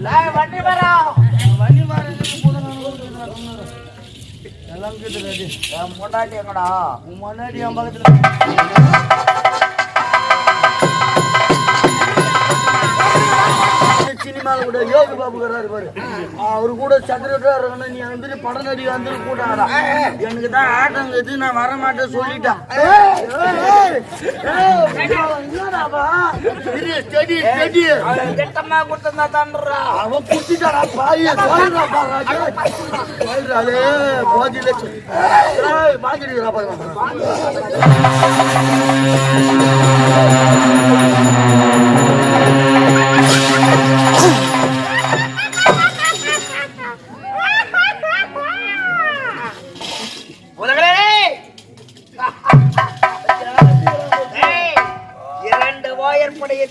வண்டி மரம் வண்டி சொன்னேன். எல்லாம் கேட்டு பொண்டாட்டி எங்கடா? உன் முன்னாடி என் பக்கத்துல சினிமாவில் கூட யோகி பாபு வர்றாரு பாரு. அவரு கூட செக்ரட்டரியா இருக்கணும் நீ வந்து படம் நடிகை வந்து கூட்டாடா எனக்கு தான் ஆட்டம் இது நான் வர மாட்டேன் சொல்லிட்டேன். ஏய், ஏய், அவன் தாண்டுறா பாய் சொல்றா சொல்றாளே லட்சம். பாருங்க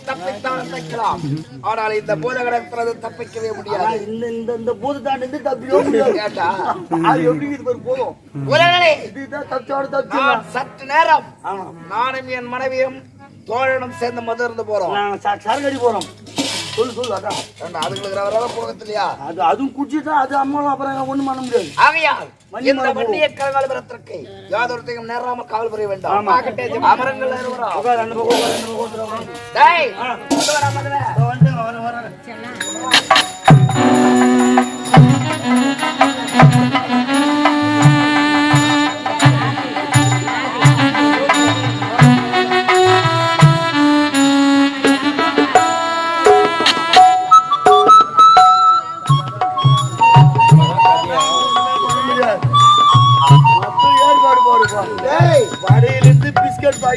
தப்பித்தான் தைக்கலாம் ஆனால் இந்த பூதகடத்தினது தப்பிக்கவே ஆனா முடியாது. இந்த இந்த இந்த பூத தாண்டி தப்பிக்கவே முடியாது. கேட்டா? அது எப்படி இது பாரு போதும்? உலகளே இதுதான் தப்பிச்சோட தப்பிச்சு சற்று நேரம் நானும் என் மனைவியும் தோழனும் சேர்ந்து மது இருந்து போறோம். நான் ச- சரக்கடி போறோம். சொல்லு சொல்லு அதான். அதுங்களுக்கு வர போகத்திலையா அது அதுவும் குடிச்சுட்டா அது அம்மாவும் அப்புறம் ஒண்ணும் பண்ண முடியாது. ஆகையால் இந்த வண்டிய கலகாலபுரத்திற்கு யாதொருத்தையும் நேராமல் காவல் புரிய வேண்டாம். அமரங்கள் இருவரும்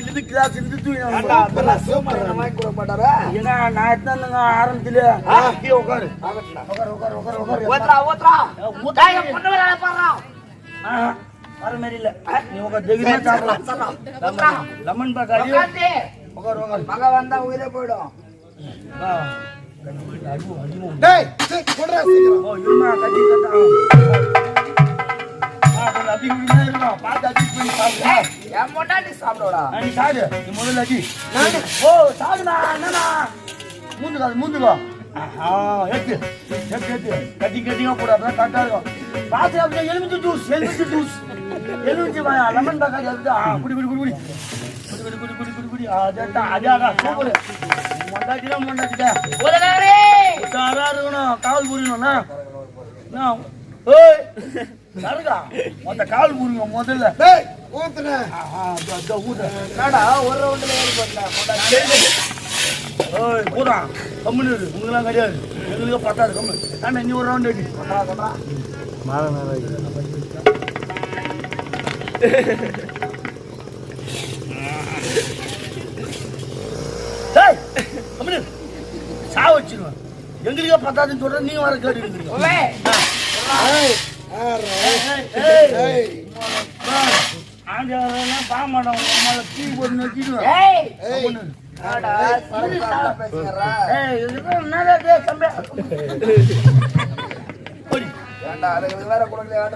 பாக்கெட்லேருந்து கிளாஸ் இருந்து தூக்கி மாட்டாரா? ஏன்னா நான் எடுத்தாந்துங்க ஆரம்பத்துல உட்காரு. உட்காரு உட்காரு உட்காரு உட்காரு ஊத்துறா, ஊத்துறா. டேய், என் பொண்ணு வேலை பாடுறா. ஆஹா, வர மாதிரி இல்ல நீ உட்காரு தைரியமா சாப்பிடலாம் ஊத்துறா. லெமன் பாக்காடி உட்காந்து. உட்காரு உட்காரு மக வந்தா உயிரே போயிடும். டேய் குடுறா சீக்கிரம் ஓ, இருமா, கட்டி கட்டா. ஆ, கொஞ்சம் அப்படி இப்படிதான் இருக்கும். பார்த்து adjust பண்ணி சாப்பிடு. என் பொண்டாட்டி சாப்பிடுடா ஆ, நீ சாப்பிடு. நீ முதல்ல அடி. ஓ, சாப்பிடுடா, என்னடா? மூந்துக்கோ, மூந்துக்கோ. எடுத்து, எடுத்து, எடுத்து. கட்டி கட்டியா போடு, அப்பதான் correct ஆ இருக்கும். பார்த்து அப்படியே எலுமிச்சை juice, எலுமிச்சை juice. எலுமிச்சை பழம், lemon பாக்காளி அதுதான். ஆ, குடி, குடி, குடி, குடி. குடி, குடி, குடி, குடி, குடி, குடி. அதான், அதான், அதான், சூப்பரு. மொண்டாட்டினா மொண்டாட்டிடா. உலகாரே உஷாரா இருக்கணும் கால் புரியணும்னா ஏய், சருகா மொத்த கால் புரியுங்க முதல்ல. டேய் ஊத்துன. ஆஹா, இதோ, இதோ, ஊத்து. என்னடா ஒரு ரவுண்ட்ல ஏறி போட்டா பொண்டாட்டி ஏய், போடா, கம்முனு இரு. உங்களுக்கெல்லாம் கிடையாது. எங்களுக்கு பத்தாது கம்மு ஆனா நீ ஒரு ரவுண்ட் அடி? சொல்றா, சொல்றா. டேய், கம்முனு இரு. சா வச்சிருவேன். எங்களுக்கே பத்தாதுன்னு சொல்ற நீங்க வர கேட்டு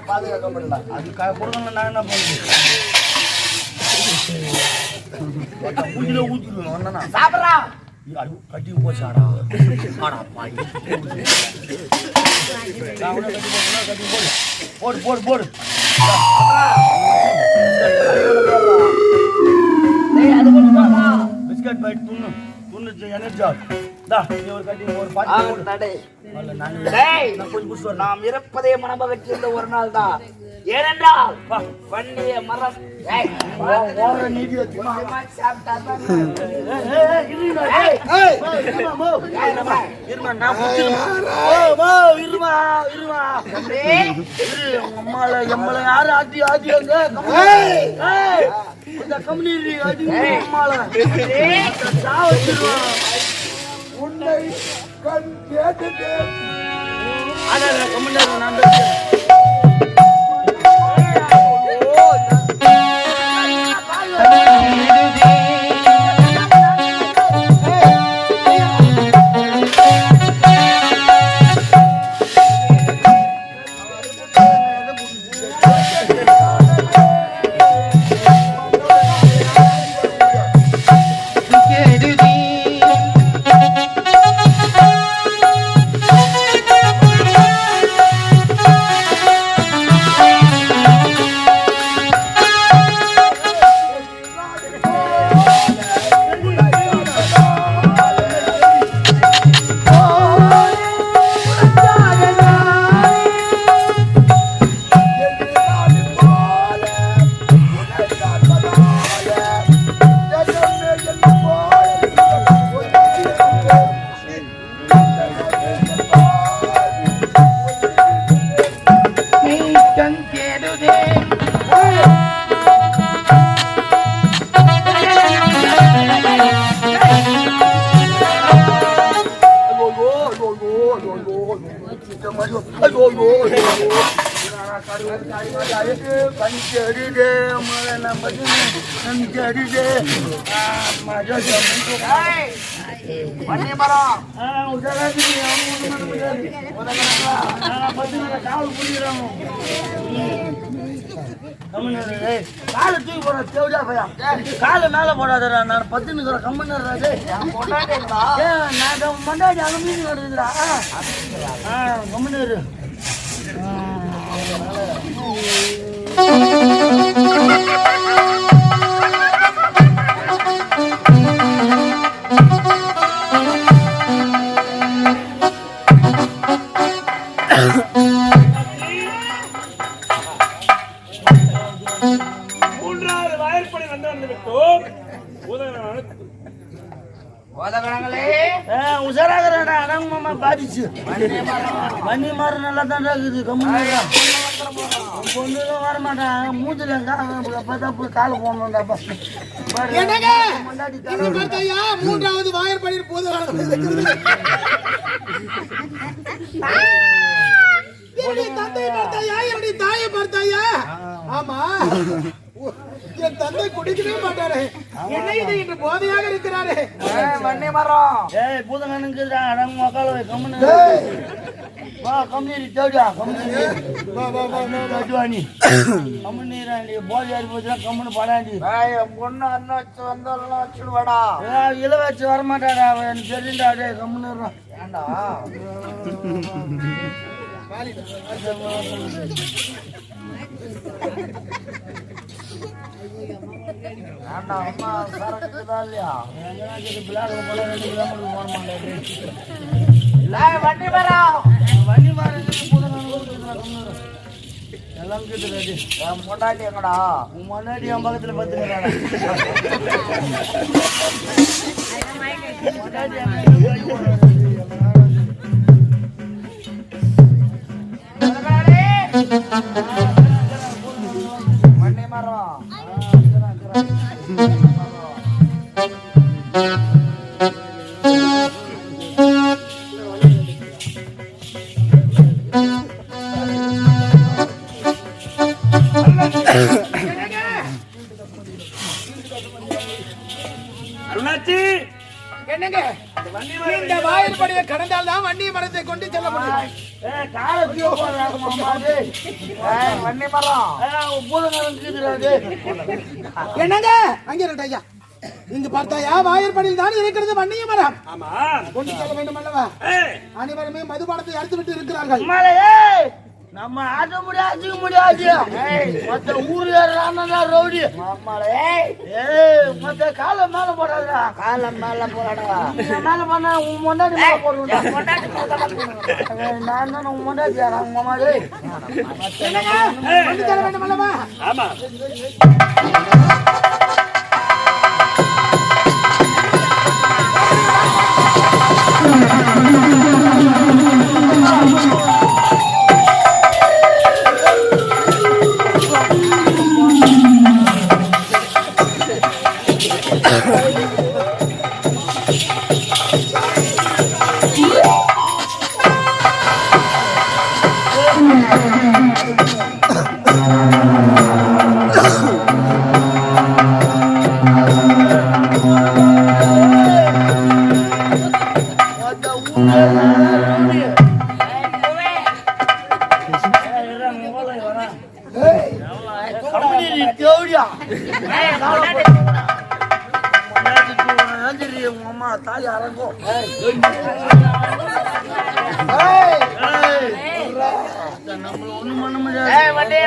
பாதுகாக்க முடியல. அது கொடுக்கணும் நான் என்ன பண்றது? ஊத்திடுவேன், கட்டி போச்சாடா. ஆடா, போடு. போடு, போடு. பிஸ்கட் துண்ணு. துண்ணு, போடு. கொஞ்சம் குடிச்சிட்டு வரேன். நாம் இருப்பதே மனமகிழ்ச்சி இந்த ஒரு நாள் தான் ஏனென்றால் வண்டிய மரம் உன்னை கண் கேட்டு அதான், நான் Yeah. சித்தம் ஐயோ, ஐயோ, ஐயோ, ஐயோ. நான் கருவாடு, கருவாடு, கால் தூக்கி போடுற தேவடியா பையன். காலை மேல போடாதடா நான் பத்து நிக்கிற ஏன், நான் மண்டாடி அங்க மீன் வருதுடா. ஆ, உஷாராகிறடா, அடங்கு மாமா பாதிச்சு. வன்னி மரம்? நல்லா இருக்குது. மூஞ்சில பார்த்தா போய் காலை பார்த்தாயா? மூன்றாவது வாயற்படியில் போது என்னுடைய தந்தையை பார்த்தாயா? என்னுடைய தாயை பார்த்தாயா? ஆமா. என் தந்தை குடிக்கவே மாட்டாரு. என்ன இது இன்று போதையாக இருக்கிறாரு. வன்னி மரம் ஏய், பூதங்கனுக்குதுடா, அடங்கு மக்கால வை, கம்முனு. வா, கம்முனு இரு, தேவடியா, கம்முனு. வா, வா, வா. கம்முனு கம்முனு படாண்டி. ஏய், பொண்ணு அண்ணன் வச்சு வந்தாலும் வச்சுடுவாடா. வச்சு அவன் தெரியும்டா, டேய், கம்முனு ஏண்டா அம்மா சரக்குதா இல்லையா? எங்கடா ரெண்டு கிலோமீட்டர் மாட்டேன் வண்டி எல்லாம் என் பொண்டாட்டி எங்கடா? உன் முன்னாடி என் பக்கத்துல மரம் வன்னி மரம். என்னங்க? அங்கே ரெண்டு ஐயா. இங்கு பார்த்தாயா வாயற்படியில் தான் இருக்கிறது வண்டிய மரம். கொண்டு செல்ல வேண்டும் அல்லவா அனைவருமே மதுபானத்தை அறுத்து விட்டு இருக்கிறார்கள் நம்ம ஆட்ட முடியாது முடியாது. மத்த ஊர்ல ஏறானா ரவுடி ஏய், மத்த காலை மேல போடாதடா. காலை மேல நீ மேல பண்ண உன் முன்னாடி மேல போட்டா ஏய், நான் தானே உன் முன்னாடி மாமா டேய் என்னங்க? வேண்டும் அல்லவா? ஆமா. மத்த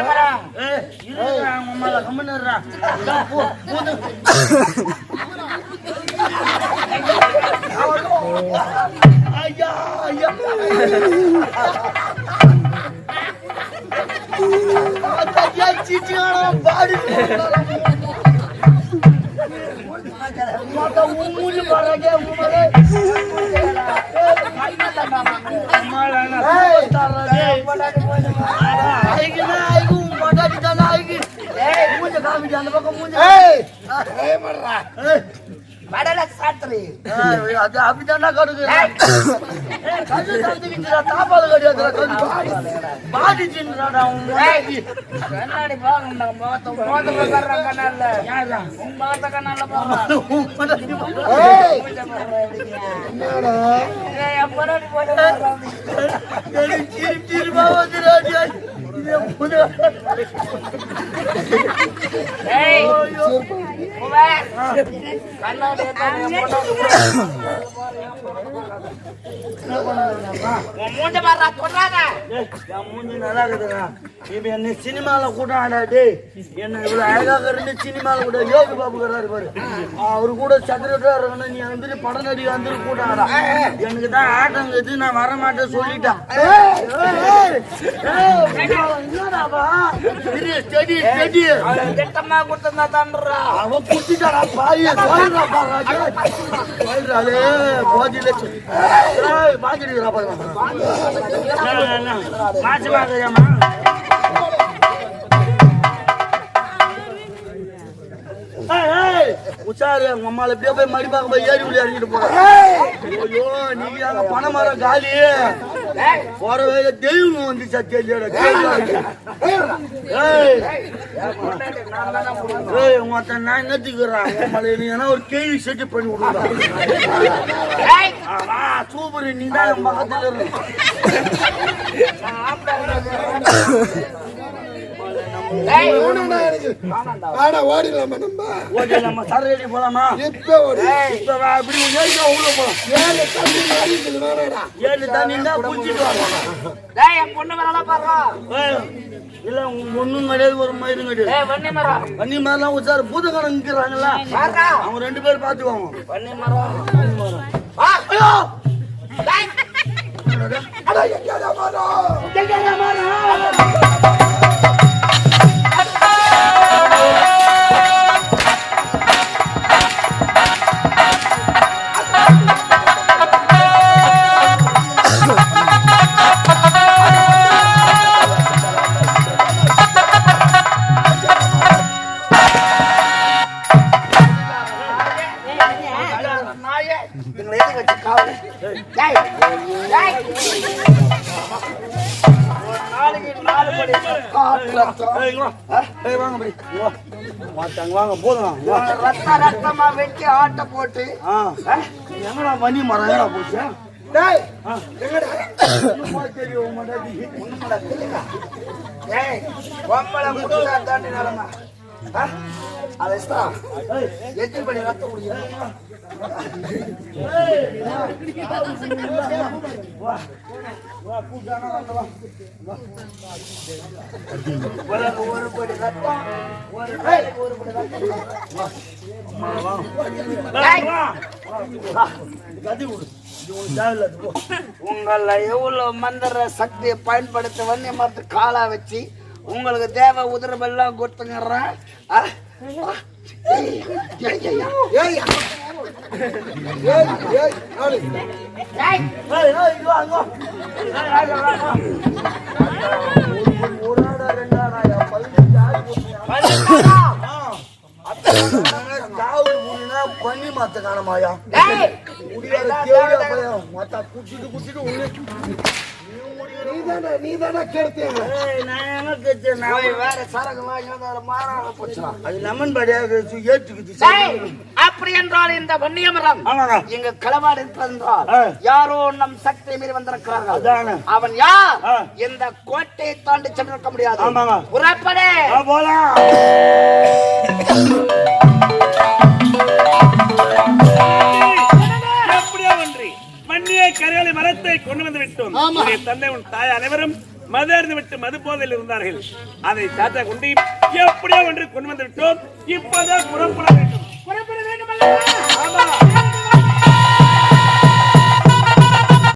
மரம் ஏய், இருடா, உங்க இருடா. போ, போது. ஐயா, ஐயா. பாடி உன் மூஞ்சி அது அப்படித்தான்டா கடுகு. ஏய், கல்லு சாத்திக்கிச்சுடா, தாப்பால் கடியாதுடா, கல்லு. கண்ணாடி கண்ணால உன் கண்ணால. என்னடா போட்டு மூஞ்ச பாடுறா சொல்றாங்க மூஞ்சி நல்லா இருக்குதுடா. இப்ப என்னை சினிமால கூட்டாடா டேய் என்ன இவ்வளவு அழகாக இருந்து சினிமால கூட யோகி பாபு இருக்கிறாரு பாரு அவரு கூட செக்ரட்டரியா இருக்கணும் நீ வந்துட்டு படம் நடிகை வந்து கூட்டாடா எனக்கு தான் ஆட்டங்குது நான் வர மாட்டேன் சொல்லிட்டான் என்னடாப்பா? இரு, steady, steady. அவன் திட்டமா கொடுத்தா தான்றா அவன் குத்திட்டாடா பாய். சொல்றா பாரு சொல்றாளே போதில ஏய் பாஞ்சிருக்கிறா பாரு மாச்சு உச்சாரு உங்க அம்மால எப்படியோ போய் மடி பார்க்க போய் ஏறி இறங்கிட்டு போறேன். ஐயோ நீங்க அங்க பணம் மரம் காலி. போற வேலை தெய்வம் வந்து சத்தியோட ஏய் ஏய் மொத்த நான் என்னத்துக்குறான் என்ன ஒரு கேள்வி செட்டு பண்ணி விடுறா ஏய். ஆமா சூப்பர் நீ தான் பக்கத்துல இருக்க ஓடிடலாமா நம்ம போலாமா? இப்ப ஓடி? இப்ப ஏறிக்கா உள்ள போலாம் ஏழு தண்ணி ஏழு தண்ணி வரலாம் டேய் என் பொண்ணு ஒண்ணும் கிடையாது ஒரு மயிரும் கிடையாது. ஏய் வன்னி மரம். உச்சாரு பூதகணம் நிக்கிறாங்கல்ல பாருடா. அவங்க ரெண்டு பேரும் பாத்துக்குவாங்க வன்னி மரம். வா. ஐயோ! டேய் அடா எங்கடா மரம்? நாயே வாங்க போதும் வா. ரத்த ரத்தமா வெட்டி ஆட்ட போட்டு. எங்கடா மணி மரம் போச்சு? தெரியும் தாண்டி நடமா அதை எத்தனை படி ரத்தம் குடிக்கிறேன். உனக்கு ஒரு படி உங்களை எவ்வளவு மந்திர சக்தியை பயன்படுத்த வன்னிய மரத்து காலா வச்சு உங்களுக்கு தேவை உதிரமெல்லாம்? காவல் புலினா பண்ணி மாத்த காணமாயா முடியாத மொத்த குடிச்சிட்டு குடிச்சிட்டு நீதானே கெடுத்தீங்க ஏய், நான் எங்க கேட்டேன்? நான் வேற சரக்கு வாங்கி வந்து அதுல மாறாக போச்சுடா. அது லெமன் படியாக ஏற்றுக்குது ஏய், அப்படி என்றால் இந்த வன்னிய மரம் இங்கு களவாடு இருப்பதென்றால் ஆ. யாரோ நம் சக்தியை மீறி வந்திருக்கிறார்கள். அதானே. அவன் யார். இந்த கோட்டையை தாண்டி சென்றிருக்க முடியாது. ஆமாங்க. புறப்படு. போலாம். கரையாளி மரத்தை கொண்டு வந்து விட்டோம். தந்தை உன் தாய் அனைவரும் மது அருந்து விட்டு மது போதையில் இருந்தார்கள். அதை தாத்தா கொண்டு எப்படியோ ஒன்று கொண்டு வந்து விட்டோம். இப்போதான் புறப்பட